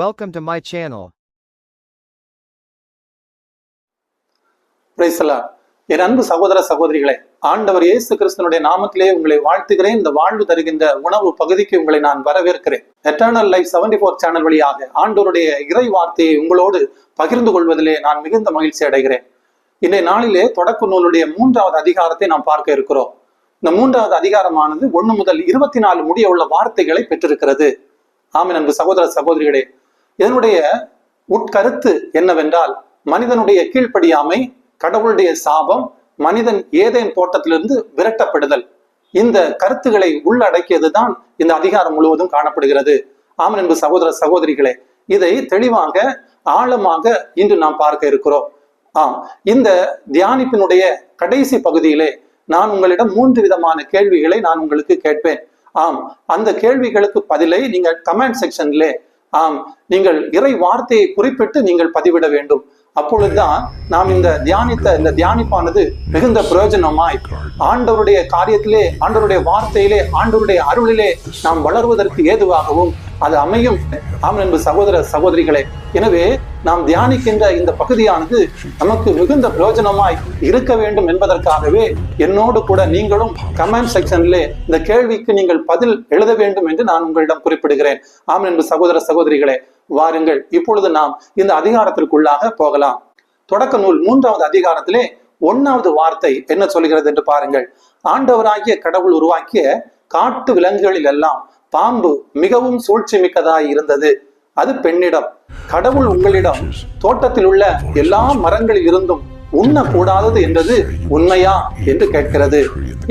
Welcome to my channel. பிரைசலா என் அன்பு சகோதர சகோதரிகளே ஆண்டவர் இயேசு கிறிஸ்தனுடைய நாமத்திலே உங்களை வாழ்த்துகிறேன். இந்த வாழ்வு தருகின்ற உணவு பகுதிக்கு உங்களை நான் வரவேற்கிறேன். Eternal life seventy four channel வழியாக ஆண்டவருடைய இறை வார்த்தையை உங்களோடு பகிர்ந்து கொள்வதிலே நான் மிகுந்த மகிழ்ச்சி அடைகிறேன். இன்றைய நாளிலே தொடக்க நூலுடைய மூன்றாவது அதிகாரத்தை நாம் பார்க்க இருக்கிறோம். இந்த மூன்றாவது அதிகாரமானது ஒன்று முதல் இருபத்தி நாலு முடிய உள்ள வார்த்தைகளை பெற்றிருக்கிறது. ஆமின் அன்பு சகோதர சகோதரிகளே. இதனுடைய உட்கருத்து என்னவென்றால் மனிதனுடைய கீழ்ப்படியாமை கடவுளுடைய சாபம் மனிதன் ஏதேன் தோட்டத்திலிருந்து விரட்டப்படுதல். இந்த கருத்துக்களை உள்ளடக்கியதுதான் இந்த அதிகாரம் முழுவதும் காணப்படுகிறது. ஆமன் என்பது சகோதர சகோதரிகளே இதை தெளிவாக ஆழமாக இன்று நாம் பார்க்க இருக்கிறோம். ஆம் இந்த தியானிப்பினுடைய கடைசி பகுதியிலே நான் உங்களிடம் மூன்று விதமான கேள்விகளை நான் உங்களுக்கு கேட்பேன். ஆம் அந்த கேள்விகளுக்கு பதிலை நீங்கள் கமெண்ட் செக்ஷன்ல ஆம் நீங்கள் இறை வார்த்தையை குறிப்பிட்டு நீங்கள் பதிவிட வேண்டும். அப்பொழுதுதான் நாம் இந்த தியானித்த இந்த தியானிப்பானது மிகுந்த பிரயோஜனமாய் ஆண்டவருடைய காரியத்திலே ஆண்டவருடைய வார்த்தையிலே ஆண்டவருடைய அருளிலே நாம் வளர்வதற்கு ஏதுவாகவும் அது அமையும். ஆம் என்பது சகோதர சகோதரிகளே. எனவே நாம் தியானிக்கின்ற இந்த பகுதியானது நமக்கு மிகுந்த பிரயோஜனமாய் இருக்க வேண்டும் என்பதற்காகவே என்னோடு கூட நீங்களும் கமெண்ட் செக்ஷன்ல இந்த கேள்விக்கு நீங்கள் பதில் எழுத வேண்டும் என்று நான் உங்களிடம் குறிப்பிடுகிறேன். ஆம் என்பது சகோதர சகோதரிகளே. வாருங்கள் இப்பொழுது நாம் இந்த அதிகாரத்திற்குள்ளாக போகலாம். தொடக்க நூல் மூன்றாவது அதிகாரத்திலே ஒன்னாவது வார்த்தை என்ன சொல்கிறது என்று பாருங்கள். ஆண்டவராகிய கடவுள் உருவாக்கிய காட்டு விலங்குகளில் எல்லாம் பாம்பு மிகவும் சூழ்ச்சி மிக்கதாய் இருந்தது. அது பெண்ணிடம் கடவுள் உங்களிடம் தோட்டத்தில் உள்ள எல்லா மரங்களில் இருந்தும் உண்ணக்கூடாதது என்றது உண்மையா என்று கேட்கிறது.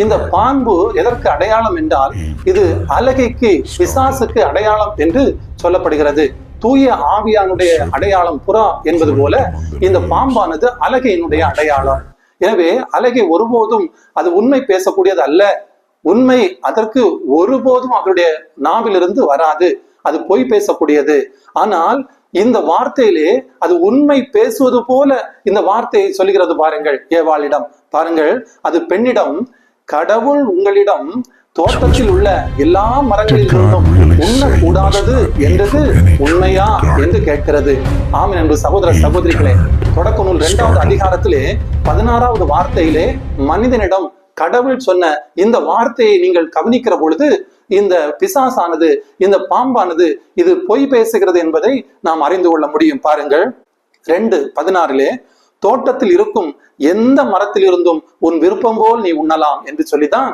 இந்த பாம்பு எதற்கு அடையாளம் என்றால் இது அலகைக்கு பிசாசுக்கு அடையாளம் என்று சொல்லப்படுகிறது. தூய ஆவியானுடைய அடையாளம் புறா என்பது போல இந்த பாம்பானது அலகையினுடைய அடையாளம். எனவே அலகை ஒருபோதும் அது உண்மை பேசக்கூடியது அல்ல. உண்மை அதற்கு ஒருபோதும் அவருடைய நாவிலிருந்து வராது. அது பொய் பேசக்கூடியது. ஆனால் இந்த வார்த்தையிலே அது உண்மை பேசுவது போல இந்த வார்த்தையை சொல்லுகிறது பாருங்கள் ஏவாளிடம். பாருங்கள் அது பெண்ணிடம் கடவுள் உங்களிடம் தோட்டத்தில் உள்ள எல்லா மரங்களில் இருந்தும் உண்ணக்கூடாதது என்றது உண்மையா என்று கேட்கிறது. ஆம் என்று சகோதர சகோதரிகளே தொடக்க நூல் இரண்டாவது அதிகாரத்திலே பதினாறாவது வார்த்தையிலே மனிதனிடம் கடவுள் சொன்ன இந்த வார்த்தையை நீங்கள் கவனிக்கிற பொழுது இந்த பிசாசானது இந்த பாம்பானது இது பொய் பேசுகிறது என்பதை நாம் அறிந்து கொள்ள முடியும். பாருங்கள். ரெண்டு பதினாறிலே தோட்டத்தில் இருக்கும் எந்த மரத்தில் இருந்தும் உன் விருப்பம் போல் நீ உண்ணலாம் என்று சொல்லிதான்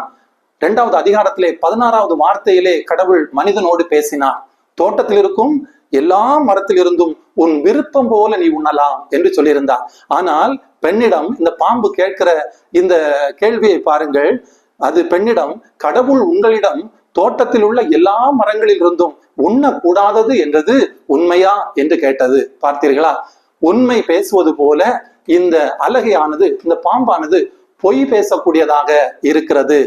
இரண்டாவது அதிகாரத்திலே பதினாறாவது வார்த்தையிலே கடவுள் மனிதனோடு பேசினார். தோட்டத்தில் இருக்கும் எல்லா மரத்தில் இருந்தும் உன் விருப்பம் போல நீ உண்ணலாம் என்று சொல்லியிருந்தார் ஆனால் பெண்ணிடம் இந்த பாம்பு கேட்கிற இந்த கேள்வியை பாருங்கள். அது பெண்ணிடம் கடவுள் உங்களிடம் தோட்டத்தில் உள்ள எல்லா மரங்களில் இருந்தும் உண்ணக்கூடாதது என்றது உண்மையா என்று கேட்டது. பார்த்தீர்களா? உண்மை பேசுவது போல இந்த அலகையானது இந்த பாம்பானது பொய் பேசக்கூடியதாக இருக்கிறது.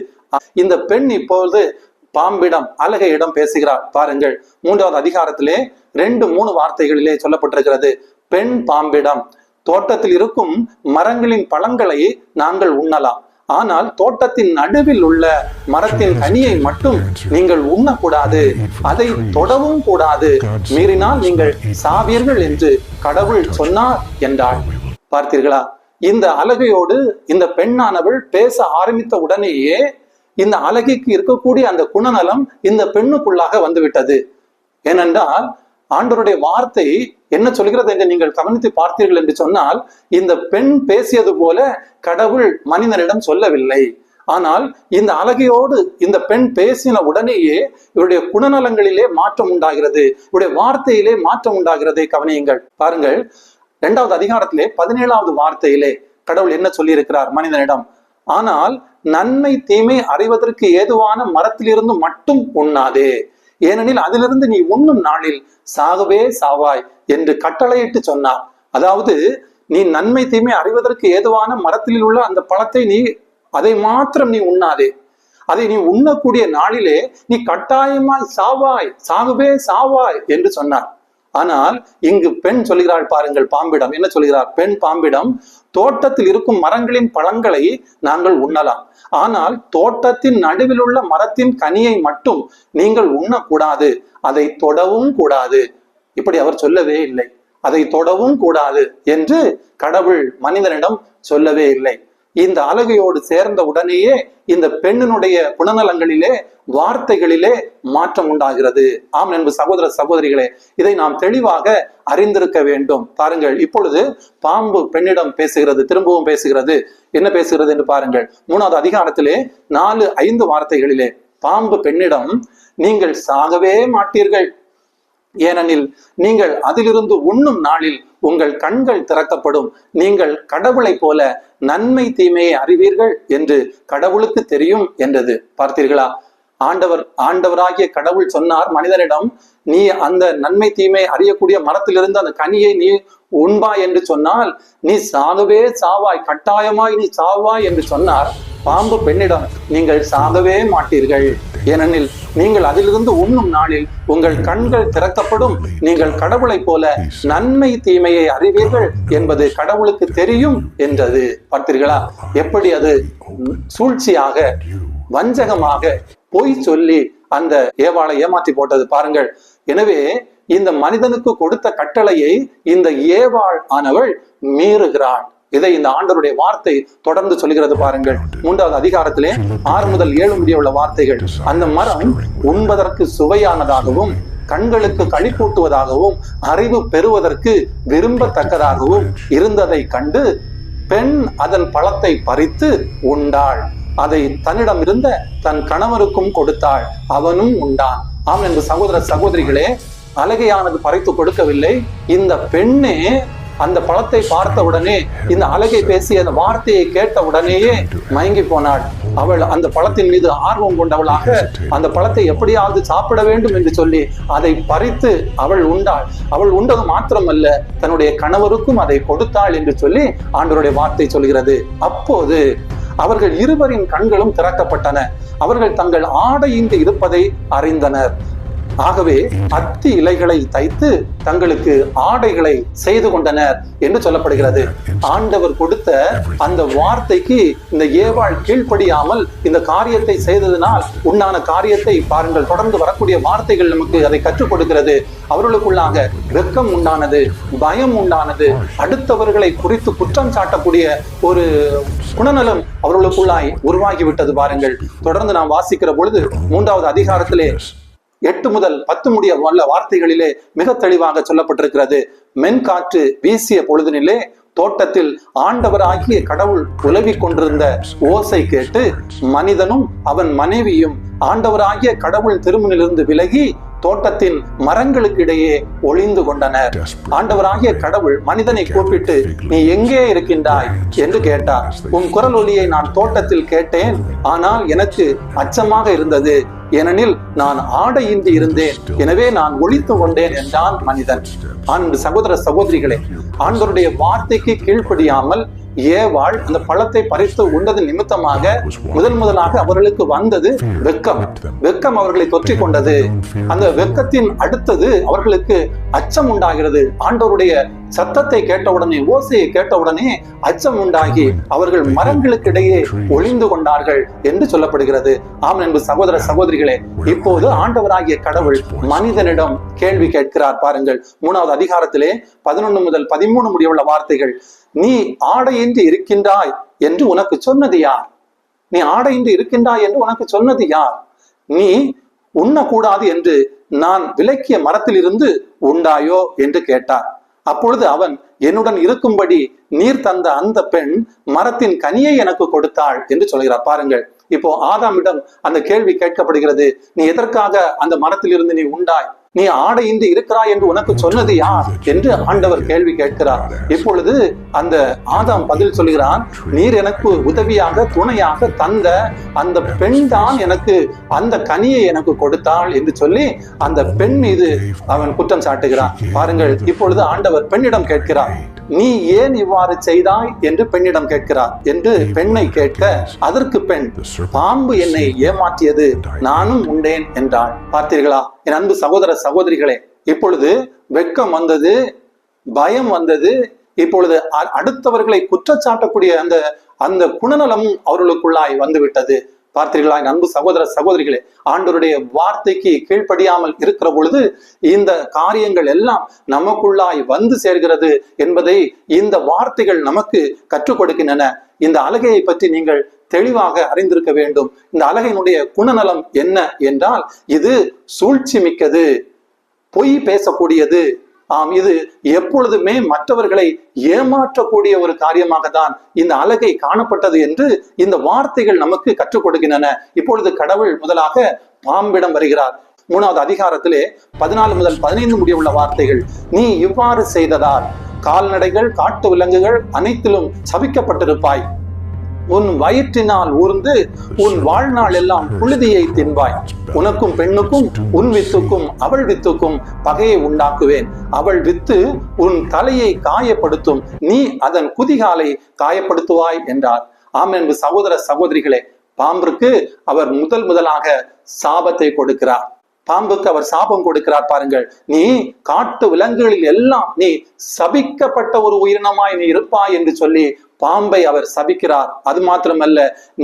இந்த பெண் இப்போது பாம்பிடம் அழகையிடம் பேசுகிறார். பாருங்கள் மூன்றாவது அதிகாரத்திலே ரெண்டு மூணு வார்த்தைகளிலே சொல்லப்பட்டிருக்கிறது. பெண் பாம்பிடம் தோட்டத்தில் இருக்கும் மரங்களின் பழங்களை நாங்கள் உண்ணலாம். ஆனால் தோட்டத்தின் நடுவில் உள்ள மரத்தின் கனியை மட்டும் நீங்கள் உண்ணக்கூடாது. அதை தொடவும் கூடாது. மீறினால் நீங்கள் சாவீர்கள் என்று கடவுள் சொன்னார் என்றாள். பார்த்தீர்களா? இந்த அழகையோடு இந்த பெண்ணானவள் பேச ஆரம்பித்த உடனேயே இந்த அழகிக்கு இருக்கக்கூடிய அந்த குணநலம் இந்த பெண்ணுக்குள்ளாக வந்துவிட்டது. ஏனென்றால் ஆண்டவருடைய வார்த்தை என்ன சொல்கிறது என்று நீங்கள் கவனித்து பார்த்தீர்கள் என்று சொன்னால் இந்த பெண் பேசியது போல கடவுள் மனிதனிடம் சொல்லவில்லை. ஆனால் இந்த அழகையோடு இந்த பெண் பேசின உடனேயே இவருடைய குணநலங்களிலே மாற்றம் உண்டாகிறது. இவருடைய வார்த்தையிலே மாற்றம் உண்டாகிறதை. கவனியுங்கள். பாருங்கள். இரண்டாவது அதிகாரத்திலே பதினேழாவது வார்த்தையிலே கடவுள் என்ன சொல்லியிருக்கிறார் மனிதனிடம்? ஆனால் நன்மை தீமை அறிவதற்கு ஏதுவான மரத்திலிருந்து மட்டும் உண்ணாதே. ஏனெனில் அதிலிருந்து நீ உண்ணும் நாளில் சாகவே சாவாய் என்று கட்டளையிட்டு சொன்னார். அதாவது நீ நன்மை தீமை அறிவதற்கு ஏதுவான மரத்தில் உள்ள அந்த பழத்தை நீ அதை மாத்திரம் நீ உண்ணாதே. அதை நீ உண்ணக்கூடிய நாளிலே நீ கட்டாயமாய் சாவாய் சாகவே சாவாய் என்று சொன்னார். ஆனால் இங்கு பெண் சொல்கிறாள் பாருங்கள் பாம்பிடம். என்ன சொல்கிறார் பெண் பாம்பிடம் தோட்டத்தில் இருக்கும் மரங்களின் பழங்களை நாங்கள் உண்ணலாம். ஆனால் தோட்டத்தின் நடுவில் உள்ள மரத்தின் கனியை மட்டும் நீங்கள் உண்ணக்கூடாது. அதை தொடவும் கூடாது. இப்படி அவர் சொல்லவே இல்லை. அதை தொடவும் கூடாது என்று கடவுள் மனிதனிடம் சொல்லவே இல்லை. இந்த அழகையோடு சேர்ந்த உடனேயே இந்த பெண்ணினுடைய குணநலங்களிலே வார்த்தைகளிலே மாற்றம் உண்டாகிறது. ஆம் என்பது சகோதர சகோதரிகளே இதை நாம் தெளிவாக அறிந்திருக்க வேண்டும். பாருங்கள் இப்பொழுது பாம்பு பெண்ணிடம் பேசுகிறது திரும்பவும் பேசுகிறது. என்ன பேசுகிறது என்று பாருங்கள். மூணாவது அதிகாரத்திலே நாலு ஐந்து வார்த்தைகளிலே பாம்பு பெண்ணிடம் நீங்கள் சாகவே மாட்டீர்கள். ஏனெனில் நீங்கள் அதிலிருந்து உண்ணும் நாளில் உங்கள் கண்கள் திறக்கப்படும். நீங்கள் கடவுளைப் போல நன்மை தீமையை அறிவீர்கள் என்று கடவுளுக்கு தெரியும் என்றது. பார்த்தீர்களா? ஆண்டவர் ஆண்டவராகிய கடவுள் சொன்னார் மனிதனிடம் நீ அந்த நன்மை தீமை அறியக்கூடிய மரத்திலிருந்து அந்த கனியை நீ உண்பாய் என்று சொன்னால் நீ சாகவே சாவாய் கட்டாயமாய் நீ சாவாய் என்று சொன்னார் பாம்பு பெண்ணிடம் நீங்கள் சாகவே மாட்டீர்கள். ஏனெனில் நீங்கள் அதிலிருந்து உண்ணும் நாளில் உங்கள் கண்கள் திறக்கப்படும். நீங்கள் கடவுளைப் போல நன்மை தீமையை அறிவீர்கள் என்பது கடவுளுக்கு தெரியும் என்றது. பார்த்தீர்களா? எப்படி அது சூழ்ச்சியாக வஞ்சகமாக பொய் சொல்லி அந்த ஏவாளை ஏமாத்தி போட்டது பாருங்கள். எனவே இந்த மனிதனுக்கு கொடுத்த கட்டளையை இந்த ஏவாள் ஆனவள் மீறுகிறாள். இதை இந்த ஆண்டருடைய வார்த்தை தொடர்ந்து சொல்கிறது பாருங்கள். மூன்றாவது அதிகாரத்திலே ஆறு முதல் ஏழு முடிய உள்ள வார்த்தைகள். அந்த மரம் உண்பதற்கு சுவையானதாகவும் கண்களுக்கு களிப்பூட்டுவதாகவும் அறிவு பெறுவதற்கு விரும்பத்தக்கதாகவும் இருந்ததை கண்டு பெண் அதன் பழத்தை பறித்து உண்டாள். அதை தன்னிடம் இருந்த தன் கணவருக்கும் கொடுத்தாள். அவனும் உண்டான். ஆம் என்று சகோதர சகோதரிகளே அழகையானது பறித்து கொடுக்கவில்லை. இந்த பெண்ணே அந்த பழத்தை பார்த்த உடனே இந்த அழகை பேசிய அந்த வார்த்தையை கேட்ட உடனேயே மயங்கி போனாள். அவள் அந்த பழத்தின் மீது ஆர்வம் கொண்டவளாக அந்த பழத்தை எப்படியாவது சாப்பிட வேண்டும் என்று சொல்லி அதை பறித்து அவள் உண்டாள். அவள் உண்டது மாத்திரமல்ல தன்னுடைய கணவருக்கும் அதை கொடுத்தாள் என்று சொல்லி ஆண்டவருடைய வார்த்தை சொல்கிறது. அப்போது அவர்கள் இருவரின் கண்களும் திறக்கப்பட்டன. அவர்கள் தங்கள் ஆடையின்றி இருப்பதை அறிந்தனர். ஆகவே அத்தி இலைகளை தைத்து தங்களுக்கு ஆடைகளை செய்து கொண்டனர் என்று சொல்லப்படுகிறது. ஆண்டவர் கொடுத்த அந்த வார்த்தைக்கு இந்த ஏவாள் கீழ்ப்படியாமல் இந்த காரியத்தை செய்ததினால் உண்டான காரியத்தை பாருங்கள் தொடர்ந்து வரக்கூடிய வார்த்தைகள் நமக்கு அதை கற்றுக் கொடுக்கிறது. அவர்களுக்குள்ளாக வெக்கம் உண்டானது பயம் உண்டானது அடுத்தவர்களை குறித்து குற்றம் சாட்டக்கூடிய ஒரு குணநலம் அவர்களுக்குள்ளாய் உருவாகிவிட்டது பாருங்கள். தொடர்ந்து நாம் வாசிக்கிற பொழுது மூன்றாவது அதிகாரத்திலே எட்டு முதல் பத்து முடிய வல்ல வார்த்தைகளிலே மிக தெளிவாக சொல்லப்பட்டிருக்கிறது. மென்காற்று வீசிய பொழுதினிலே தோட்டத்தில் ஆண்டவராகிய கடவுள் உலவிக் கொண்டிருந்த ஓசை கேட்டு மனிதனும் அவன் மனைவியும் ஆண்டவராகிய கடவுள் திருமணிலிருந்து விலகி தோட்டத்தின் மரங்களுக்கு இடையே ஒளிந்து கொண்டனர். ஆண்டவராகிய கடவுள் மனிதனை கூப்பிட்டு நீ எங்கே இருக்கின்றாய்? என்று கேட்டார். உன் குரல் ஒலியை நான் தோட்டத்தில் கேட்டேன். ஆனால் எனக்கு அச்சமாக இருந்தது. ஏனெனில் நான் ஆடையின்றி இருந்தேன். எனவே நான் ஒழித்து கொண்டேன் என்றான் மனிதன். அன்பு சகோதர சகோதரிகளே ஆண்களுடைய வார்த்தைக்கு கீழ்ப்படியாமல் ஏவாள் அந்த பழத்தை பறித்து உண்டது நிமித்தமாக முதல் முதலாக அவர்களுக்கு வந்தது வெக்கம். வெக்கம் அவர்களை தொற்றிக் கொண்டது அந்த வெக்கத்தின் அடுத்தது அவர்களுக்கு அச்சம் உண்டாகிறது. ஆண்டவருடைய சத்தத்தை கேட்டவுடனே ஓசையை கேட்டவுடனே அச்சம் உண்டாகி அவர்கள் மரங்களுக்கு இடையே ஒளிந்து கொண்டார்கள் என்று சொல்லப்படுகிறது. ஆம் என்பது சகோதர சகோதரிகளே இப்போது ஆண்டவராகிய கடவுள் மனிதனிடம் கேள்வி கேட்கிறார் பாருங்கள். மூணாவது அதிகாரத்திலே பதினொன்று முதல் பதிமூணு முடியுள்ள வார்த்தைகள். நீ ஆடையின்றி இருக்கின்றாய் என்று உனக்கு சொன்னது யார்? நீ ஆடையின்றி இருக்கின்றாய் என்று உனக்கு சொன்னது யார்? நீ உண்ணக்கூடாது என்று நான் விலக்கிய மரத்திலிருந்து உண்டாயோ என்று கேட்டார். அப்பொழுது அவன் என்னுடன் இருக்கும்படி நீர் தந்த அந்த பெண் மரத்தின் கனியை எனக்கு கொடுத்தாள் என்று சொல்கிறார். பாருங்கள் இப்போ ஆதாமிடம் அந்த கேள்வி கேட்கப்படுகிறது. நீ எதற்காக அந்த மரத்திலிருந்து நீ உண்டாய்? நீ ஆடையின்றி இருக்கிறாய் என்று உனக்கு சொன்னது யார் என்று ஆண்டவர் கேள்வி கேட்கிறார். இப்பொழுது அந்த ஆதாம் பதில் சொல்கிறான் நீர் எனக்கு உதவியாக துணையாக தந்த அந்த பெண் தான் எனக்கு அந்த கனியை எனக்கு கொடுத்தாள் என்று சொல்லி அந்த பெண் மீது அவன் குற்றம் சாட்டுகிறான். பாருங்கள் இப்பொழுது ஆண்டவர் பெண்ணிடம் கேட்கிறார் நீ ஏன் இவ்வாறு செய்தாய்? என்று பெண்ணிடம் கேட்கிறார். என்று பெண்ணை கேட்க அதற்கு பெண் பாம்பு என்னை ஏமாற்றியது நானும் உண்டேன் என்றாள் பார்த்தீர்களா? என் அன்பு சகோதர சகோதரிகளே இப்பொழுது வெக்கம் வந்தது பயம் வந்தது இப்பொழுது அடுத்தவர்களை குற்றச்சாட்டக்கூடிய அந்த அந்த குணநலம் அவர்களுக்குள்ளாய் வந்துவிட்டது. பார்த்தீர்களா அன்பு சகோதர சகோதரிகளே ஆண்டவருடைய வார்த்தைக்கு கீழ்ப்படியாமல் இருக்கிற பொழுது இந்த காரியங்கள் எல்லாம் நமக்குள்ளாய் வந்து சேர்கிறது என்பதை இந்த வார்த்தைகள் நமக்கு கற்றுக் கொடுக்கின்றன. இந்த அழகையை பற்றி நீங்கள் தெளிவாக அறிந்திருக்க வேண்டும். இந்த அழகையினுடைய குணநலம் என்ன என்றால் இது சூழ்ச்சி மிக்கது. பொய் பேசக்கூடியது. ஆம் இது எப்பொழுதுமே மற்றவர்களை ஏமாற்றக்கூடிய ஒரு காரியமாக தான் இந்த அழகை காணப்பட்டது என்று இந்த வார்த்தைகள் நமக்கு கற்றுக் கொடுக்கின்றன. இப்பொழுது கடவுள் முதலாக பாம்பிடம் வருகிறார். மூணாவது அதிகாரத்திலே பதினாலு முதல் பதினைந்து முடிய உள்ள வார்த்தைகள். நீ இவ்வாறு செய்ததால் கால்நடைகள் காட்டு விலங்குகள் அனைத்திலும் சபிக்கப்பட்டிருப்பாய் உன் வயிற்றினால் ஊர்ந்து உன் வாழ்நாள் எல்லாம் புழுதியை தின்பாய். உனக்கும் பெண்ணுக்கும் உன் வித்துக்கும் அவள் வித்துக்கும் பகையை உண்டாக்குவேன். அவள் வித்து உன் தலையை காயப்படுத்தும். நீ அதன் குதிகாலை காயப்படுத்துவாய் என்றார். ஆம் என்பது சகோதர சகோதரிகளே பாம்புக்கு அவர் முதல் முதலாக சாபத்தை கொடுக்கிறார். பாம்புக்கு அவர் சாபம் கொடுக்கிறார் பாருங்கள். நீ காட்டு விலங்குகளில் எல்லாம் நீ சபிக்கப்பட்ட ஒரு உயிரினமாய் நீ இருப்பாய் என்று சொல்லி பாம்பை அவர் சபிக்கிறார். அது மாத்திரமல்ல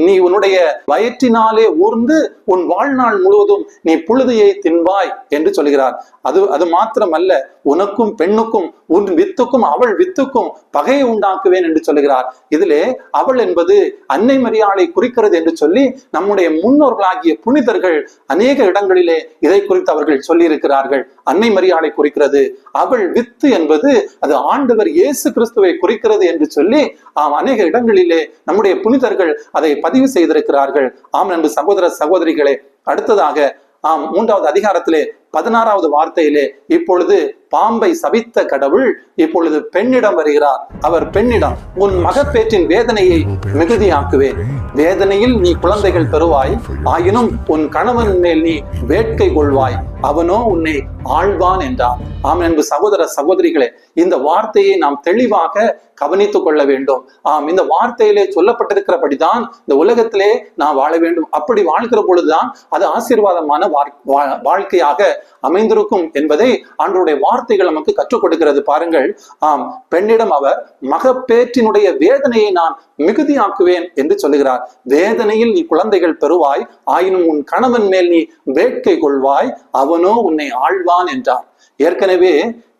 நீ உன்னுடைய வயிற்றினாலே ஊர்ந்து உன் வாழ்நாள் முழுவதும் நீ புழுதியை தின்பாய் என்று சொல்கிறார். அது அது மாத்திரமல்ல உனக்கும் பெண்ணுக்கும் உன் வித்துக்கும் அவள் வித்துக்கும் பகையை உண்டாக்குவேன் என்று சொல்லுகிறார் இதிலே அவள் என்பது அன்னை மரியாளை குறிக்கிறது என்று சொல்லி நம்முடைய முன்னோர்களாகிய புனிதர்கள் அநேக இடங்களிலே இதை குறித்து அவர்கள் சொல்லியிருக்கிறார்கள். அன்னை மரியாளை குறிக்கிறது அவள் வித்து என்பது அது ஆண்டவர் இயேசு கிறிஸ்துவை குறிக்கிறது என்று சொல்லி நாம் அநேக இடங்களிலே நம்முடைய புனிதர்கள் அதை பதிவு செய்திருக்கிறார்கள். ஆம் என்று சகோதர சகோதரிகளே அடுத்ததாக ஆம் மூன்றாவது அதிகாரத்திலே பதினாறாவது வார்த்தையிலே இப்பொழுது பாம்பை சபித்த கடவுள் இப்பொழுது பெண்ணிடம் வருகிறார். அவர் பெண்ணிடம் உன் மகப்பேற்றின் வேதனையை மிகுதியாக்குவேன். வேதனையில் நீ குழந்தைகள் பெறுவாய். ஆயினும் உன் கணவன் மேல் நீ வேட்கை கொள்வாய். அவனோ உன்னை ஆழ்வான் என்றார். ஆம் என்பது சகோதர சகோதரிகளே இந்த வார்த்தையை நாம் தெளிவாக கவனித்துக் கொள்ள வேண்டும். ஆம் இந்த வார்த்தையிலே சொல்லப்பட்டிருக்கிறபடிதான் இந்த உலகத்திலே நாம் வாழ வேண்டும். அப்படி வாழ்கிற பொழுதுதான் அது ஆசீர்வாதமான வா- வாழ்க்கையாக அமைந்திருக்கும் என்பதை ஆண்டவருடைய வார்த்தைகள் நமக்கு கற்றுக் கொடுக்கிறது. பாருங்கள் ஆம் பெண்ணிடம் அவர் மகப்பேற்றினுடைய வேதனையை நான் மிகுதியாக்குவேன் என்று சொல்லுகிறார். வேதனையில் நீ குழந்தைகள் பெறுவாய் ஆயினும் உன் கணவன் மேல் நீ வேட்கை கொள்வாய் அவனோ உன்னை ஆழ்வான் என்றார். ஏற்கனவே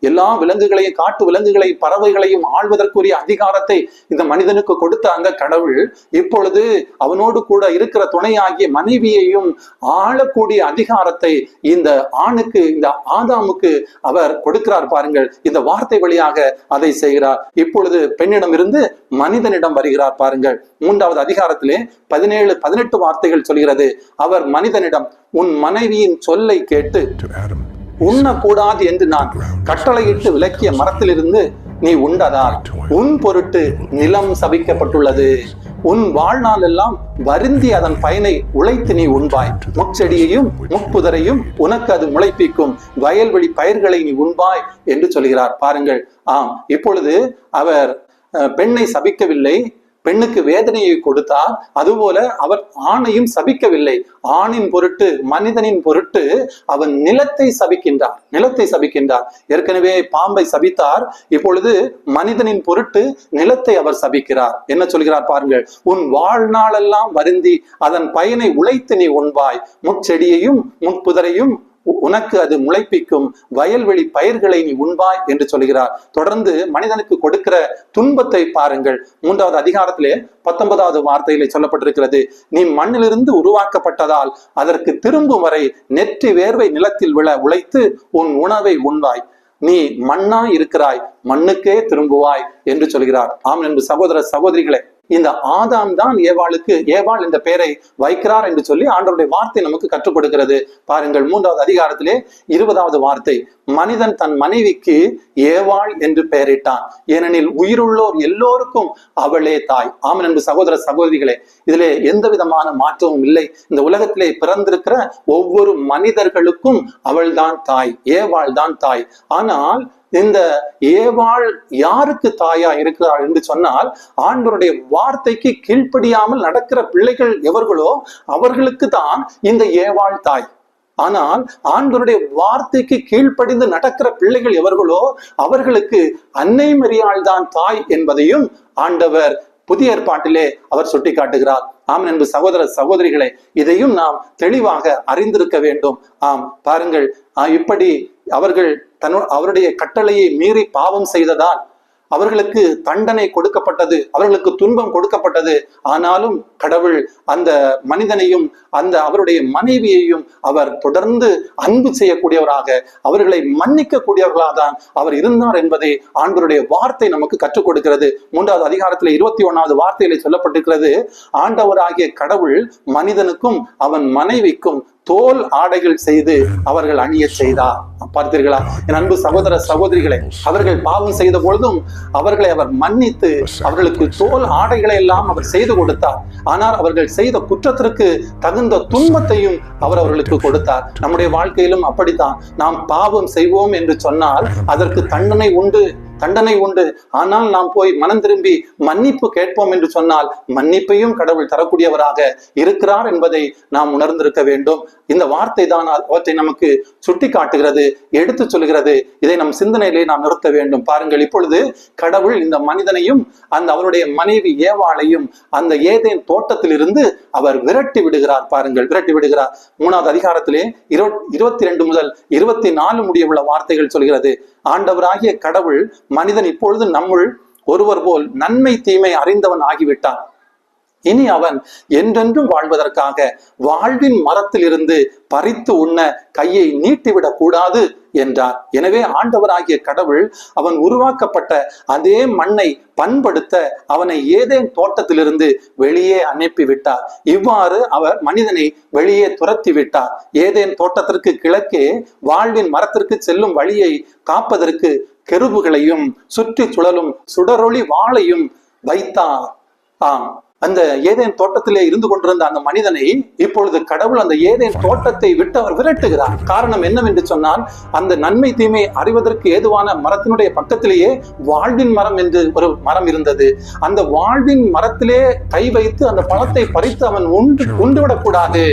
எல்லா விலங்குகளையும் காட்டு விலங்குகளையும் பறவைகளையும் ஆள்வதற்குரிய அதிகாரத்தை இந்த மனிதனுக்கு கொடுத்த அந்த கடவுள் இப்பொழுது அவனோடு கூட இருக்கிற துணையாகிய மனைவியையும் ஆளக்கூடிய அதிகாரத்தை இந்த ஆணுக்கு இந்த ஆதாமுக்கு அவர் கொடுக்கிறார் பாருங்கள். இந்த வார்த்தை வழியாக அதை செய்கிறார். இப்பொழுது பெண்ணிடம் இருந்து மனிதனிடம் வருகிறார் பாருங்கள். மூன்றாவது அதிகாரத்திலே பதினேழு பதினெட்டு வார்த்தைகள் சொல்கிறது. அவர் மனிதனிடம் உன் மனைவியின் சொல்லை கேட்டு. உண்ணக்கூடாது என்று நான் கட்டளையிட்டு விலக்கிய மரத்திலிருந்து நீ உண்டதால் உன் பொருட்டு நிலம் சபிக்கப்பட்டுள்ளது. உன் வாழ்நாள் எல்லாம் வருந்தி அதன் பயனை உழைத்து நீ உண்பாய். முச்செடியையும் முட்புதரையும் உனக்கு அது முளைப்பிக்கும். வயல்வெளி பயிர்களை நீ உண்பாய் என்று சொல்கிறார். பாருங்கள். ஆம் இப்பொழுது அவர் பெண்ணை சபிக்கவில்லை. பெண்ணுக்கு வேதனையை கொடுத்தார் அதுபோல அவர் ஆணையும் சபிக்கவில்லை. ஆணின் பொருட்டு மனிதனின் பொருட்டு அவன் நிலத்தை சபிக்கின்றார். நிலத்தை சபிக்கின்றார். ஏற்கனவே பாம்பை சபித்தார். இப்பொழுது மனிதனின் பொருட்டு நிலத்தை அவர் சபிக்கிறார். என்ன சொல்கிறார் பாருங்கள். உன் வாழ்நாளெல்லாம் வருந்தி அதன் பயனை உழைத்து நீ உண்பாய். முச்செடியையும் முட்புதரையும் உனக்கு அது முளைப்பிக்கும். வயல்வெளி பயிர்களை நீ உண்பாய் என்று சொல்கிறார். தொடர்ந்து மனிதனுக்கு கொடுக்கிற துன்பத்தை பாருங்கள். மூன்றாவது அதிகாரத்திலே பத்தொன்பதாவது வார்த்தையிலே சொல்லப்பட்டிருக்கிறது. நீ மண்ணிலிருந்து உருவாக்கப்பட்டதால் அதற்கு திரும்பும் வரை நெற்றி வேர்வை நிலத்தில் விழ உழைத்து உன் உணவை உண்பாய். நீ மண்ணாய் இருக்கிறாய். மண்ணுக்கே திரும்புவாய் என்று சொல்கிறார். ஆம் என்று சகோதர சகோதரிகளே. இந்த ஆதாம் தான் ஏவாளுக்கு ஏவாள் இந்த பெயரை வைக்கிறார் என்று சொல்லி ஆண்டவருடைய வார்த்தை நமக்கு கற்றுக் கொடுக்கிறது பாருங்கள் மூன்றாவது அதிகாரத்திலே இருபதாவது வார்த்தை. மனிதன் தன் மனைவிக்கு ஏவாள் என்று பெயரிட்டான். ஏனெனில் உயிருள்ளோர் எல்லோருக்கும் அவளே தாய். ஆமன் என்று சகோதர சகோதரிகளே இதிலே எந்த விதமான மாற்றமும் இல்லை. இந்த உலகத்திலே பிறந்திருக்கிற ஒவ்வொரு மனிதர்களுக்கும் அவள்தான் தாய் ஏவாள் தான் தாய். ஆனால் இந்த ஏவாள் யாருக்கு தாயா இருக்கிறாள் என்று சொன்னால் ஆண்டவருடைய வார்த்தைக்கு கீழ்ப்படியாமல் நடக்கிற பிள்ளைகள் எவர்களோ அவர்களுக்கு தான் இந்த ஏவாள் தாய். ஆனால் ஆண்டவருடைய வார்த்தைக்கு கீழ்ப்படிந்து நடக்கிற பிள்ளைகள் எவர்களோ அவர்களுக்கு அன்னை மரியாள் தான் தாய் என்பதையும் ஆண்டவர் புதிய ஏற்பாட்டிலே அவர் சுட்டிக்காட்டுகிறார். ஆம் என்பது சகோதர சகோதரிகளே இதையும் நாம் தெளிவாக அறிந்திருக்க வேண்டும். ஆம் பாருங்கள் ஆஹ் இப்படி அவர்கள் தன்னு அவருடைய கட்டளையை மீறி பாவம் செய்ததால் அவர்களுக்கு தண்டனை கொடுக்கப்பட்டது அவர்களுக்கு துன்பம் கொடுக்கப்பட்டது. ஆனாலும் கடவுள் அந்த மனிதனையும் அந்த அவருடைய மனைவியையும் அவர் தொடர்ந்து அன்பு செய்யக்கூடியவராக அவர்களை மன்னிக்க கூடியவர்களாக தான் அவர் இருந்தார் என்பதை ஆண்டவருடைய வார்த்தை நமக்கு கற்றுக் கொடுக்கிறது. மூன்றாவது அதிகாரத்தில் இருபத்தி ஒன்னாவது வார்த்தையில சொல்லப்பட்டிருக்கிறது ஆண்டவராகிய கடவுள் மனிதனுக்கும் அவன் மனைவிக்கும் தோல் ஆடைகள் செய்து அவர்கள் அணிய செய்தார் பார்த்தீர்களா? என் அன்பு சகோதர சகோதரிகளை அவர்கள் பாவம் செய்த பொழுதும் அவர்களை அவர் மன்னித்து அவர்களுக்கு தோல் ஆடைகளை எல்லாம் அவர் செய்து கொடுத்தார். ஆனால் அவர்கள் செய்த குற்றத்திற்கு தகுந்த துன்பத்தையும் அவர் அவர்களுக்கு கொடுத்தார். நம்முடைய வாழ்க்கையிலும் அப்படித்தான். நாம் பாவம் செய்வோம் என்று சொன்னால் அதற்கு தண்டனை உண்டு. தண்டனை உண்டு. ஆனால் நாம் போய் மனம் திரும்பி மன்னிப்பு கேட்போம் என்று சொன்னால் மன்னிப்பையும் கடவுள் தரக்கூடியவராக இருக்கிறார் என்பதை நாம் உணர்ந்திருக்க வேண்டும். இந்த வார்த்தை தான் அவற்றை நமக்கு சுட்டி காட்டுகிறது எடுத்து சொல்கிறது. இதை நம் சிந்தனையிலே நாம் நிறுத்த வேண்டும். பாருங்கள் இப்பொழுது கடவுள் இந்த மனிதனையும் அந்த அவருடைய மனைவி ஏவாளையும் அந்த ஏதேன் தோட்டத்திலிருந்து அவர் விரட்டி விடுகிறார். பாருங்கள் விரட்டி விடுகிறார். மூணாவது அதிகாரத்திலே இருபத்தி ரெண்டு முதல் இருபத்தி நாலு முடிய உள்ள வார்த்தைகள் சொல்கிறது. ஆண்டவராகிய கடவுள் மனிதன் இப்பொழுது நம்முள் ஒருவர் போல் நன்மை தீமை அறிந்தவன் ஆகிவிட்டான். இனி அவன் என்றென்றும் வாழ்வதற்காக வாழ்வின் மரத்திலிருந்து பறித்து உண்ண கையை நீட்டிவிடக் கூடாது என்றார். எனவே ஆண்டவராகிய கடவுள் அவன் உருவாக்கப்பட்ட அதே மண்ணை பண்படுத்த அவனை ஏதேன் தோட்டத்திலிருந்து வெளியே அனுப்பி விட்டார் இவ்வாறு அவர் மனிதனை வெளியே துரத்தி விட்டார் ஏதேன் தோட்டத்திற்கு கிழக்கே வாழ்வின் மரத்திற்கு செல்லும் வழியை காப்பதற்கு கெருபுகளையும் சுற்றி சுழலும் சுடரொளி வாளையும் வைத்தார். ஆம். அந்த ஏதேன் தோட்டத்திலே இருந்து கொண்டிருந்த அந்த மனிதனை இப்பொழுது கடவுள் அந்த ஏதேன் தோட்டத்தை விட்டு அவர் விரட்டுகிறார். காரணம் என்னவென்று சொன்னால் அந்த நன்மை தீமை அறிவதற்கு ஏதுவான மரத்தினுடைய பக்கத்திலேயே வாழ்வின் மரம் என்று ஒரு மரம் இருந்தது. அந்த வாழ்வின் மரத்திலே கை வைத்து அந்த பழத்தை பறித்து அவன் உண்டு உண்டு விடக்கூடாது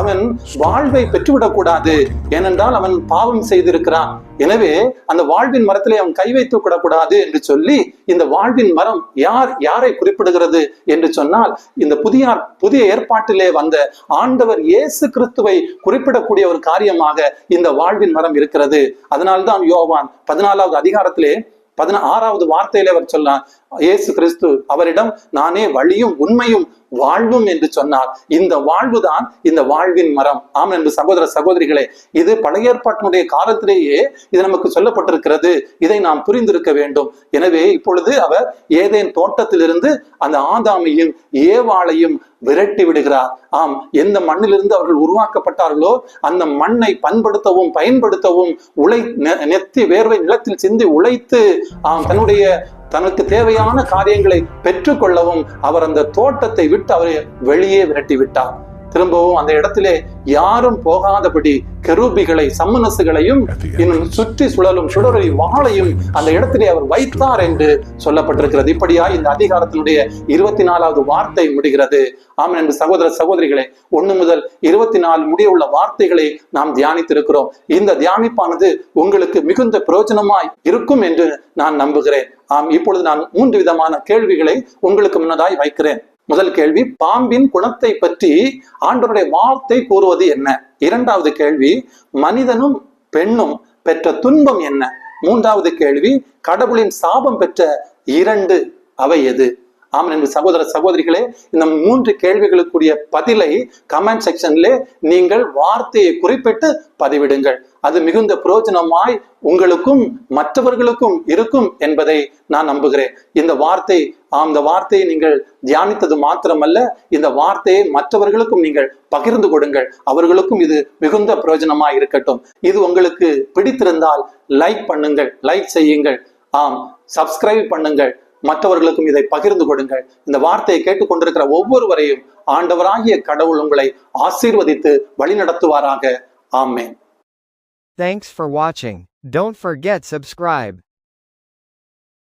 அவன் வாழ்வை பெற்றுவிடக்கூடாது. ஏனென்றால் அவன் பாவம் செய்திருக்கிறான். எனவே அந்த வாழ்வின் மரத்திலே அவன் கை வைத்து விடக்கூடாது என்று சொல்லி இந்த வாழ்வின் மரம் யார் யாரை குறிப்பிடுகிறது என்று சொன்னால் இந்த புதிய புதிய ஏற்பாட்டிலே வந்த ஆண்டவர் இயேசு கிறிஸ்துவை குறிப்பிடக்கூடிய ஒரு காரியமாக இந்த வாழ்வின் மரம் இருக்கிறது. அதனால்தான் யோவான் பதினாலாவது அதிகாரத்திலே பதினா ஆறாவது வார்த்தையில அவர் சொல்லலாம் இயேசு கிறிஸ்து அவரிடம் நானே வழியும் உண்மையும் வாழ்வும் என்று சொன்னார். இந்த வாழ்வுதான் இந்த வாழ்வின் மரம். ஆம் என்று சகோதர சகோதரிகளே இது பழைய ஏற்பாட்டினுடைய காலத்திலேயே இது நமக்கு சொல்லப்பட்டிருக்கிறது. இதை நாம் புரிந்திருக்க வேண்டும். எனவே இப்பொழுது அவர் ஏதேன் தோட்டத்திலிருந்து அந்த ஆதாமையும் ஏவாளையும் விரட்டி விடுகிறார். ஆம் எந்த மண்ணிலிருந்து அவர்கள் உருவாக்கப்பட்டார்களோ அந்த மண்ணை பண்படுத்தவும் பயன்படுத்தவும் உழை நெத்தி வேர்வை நிலத்தில் சிந்தி உழைத்து ஆம் தன்னுடைய தனக்கு தேவையான காரியங்களை பெற்றுக்கொள்ளவும் அவர் அந்த தோட்டத்தை விட்டு அவரை வெளியே விரட்டி விட்டார் திரும்பவும் அந்த இடத்திலே யாரும் போகாதபடி கெரூபிகளை சம்மனசுகளையும் இன்னும் சுற்றி சுழலும் சுடரை வாழையும் அந்த இடத்திலே அவர் வைத்தார் என்று சொல்லப்பட்டிருக்கிறது. இப்படியா இந்த அதிகாரத்தினுடைய இருபத்தி நாலாவது வார்த்தை முடிகிறது. ஆமாம் என்று சகோதர சகோதரிகளே ஒண்ணு முதல் இருபத்தி நாலு முடிய உள்ள வார்த்தைகளை நாம் தியானித்திருக்கிறோம். இந்த தியானிப்பானது உங்களுக்கு மிகுந்த பிரயோஜனமாய் இருக்கும் என்று நான் நம்புகிறேன். ஆம் இப்பொழுது நான் மூன்று விதமான கேள்விகளை உங்களுக்கு முன்னதாய் வைக்கிறேன். முதல் கேள்வி பாம்பின் குணத்தை பற்றி ஆண்டவருடைய வார்த்தை கூறுவது என்ன? இரண்டாவது கேள்வி மனிதனும் பெண்ணும் பெற்ற துன்பம் என்ன? மூன்றாவது கேள்வி கடவுளின் சாபம் பெற்ற இரண்டு அவை எது? ஆமாம் என்று சகோதர சகோதரிகளே இந்த மூன்று கேள்விகளுக்குரிய பதிலை கமெண்ட் செக்ஷன்ல நீங்கள் வார்த்தையை குறிப்பிட்டு பதிவிடுங்கள். அது மிகுந்த புரோஜனமாய் உங்களுக்கும் மற்றவர்களுக்கும் இருக்கும் என்பதை நான் நம்புகிறேன். இந்த வார்த்தை அந்த வார்த்தையை நீங்கள் தியானித்தது மாத்திரமல்ல இந்த வார்த்தையை மற்றவர்களுக்கும் நீங்கள் பகிர்ந்து கொடுங்கள். அவர்களுக்கும் இது மிகுந்த பிரயோஜனமாய் இருக்கட்டும். இது உங்களுக்கு பிடித்திருந்தால் லைக் பண்ணுங்கள் லைக் செய்யுங்கள். ஆம் சப்ஸ்கிரைப் பண்ணுங்கள். மற்றவர்களுக்கும் இதை பகிர்ந்து கொடுங்கள் இந்த வார்த்தையை கேட்டுக்கொண்டிருக்கிற ஒவ்வொருவரையும் ஆண்டவராகிய கடவுள் உங்களை ஆசீர்வதித்து வழிநடத்துவாராக ஆமேன் Thanks for watching. Don't forget subscribe.